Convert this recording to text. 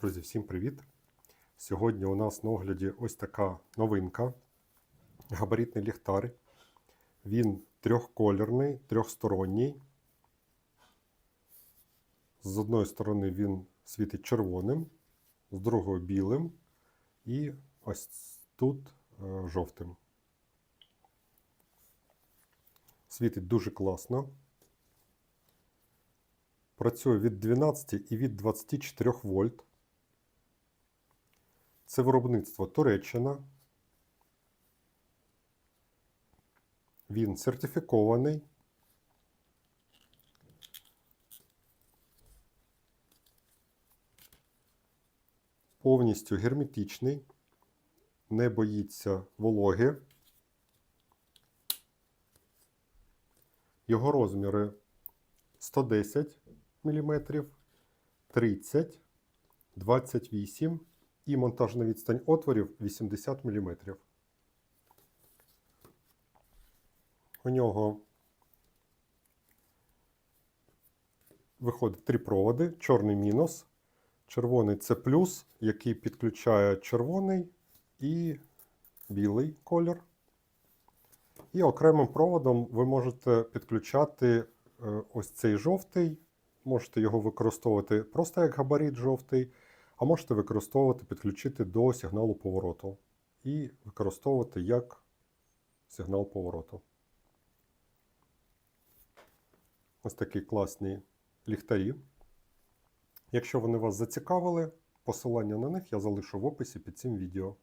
Друзі, всім привіт! Сьогодні у нас на огляді ось така новинка. Габаритний ліхтар. Він трьохколірний, трьохсторонній. З одної сторони він світить червоним, з другої білим і ось тут е, жовтим. Світить дуже класно. Працює від 12 і від 24 вольт. Це виробництво Туреччина. Він сертифікований. Повністю герметичний, не боїться вологи. Його розміри 110 мм, 30, 28 і монтажна відстань отворів 80 мм. У нього виходить три проводи: чорний мінус, червоний це плюс, який підключає червоний і білий колір. І окремим проводом ви можете підключати е, ось цей жовтий. Можете його використовувати просто як габарит жовтий, а можете використовувати, підключити до сигналу повороту і використовувати як сигнал повороту. Ось такі класні ліхтарі. Якщо вони вас зацікавили, посилання на них я залишу в описі під цим відео.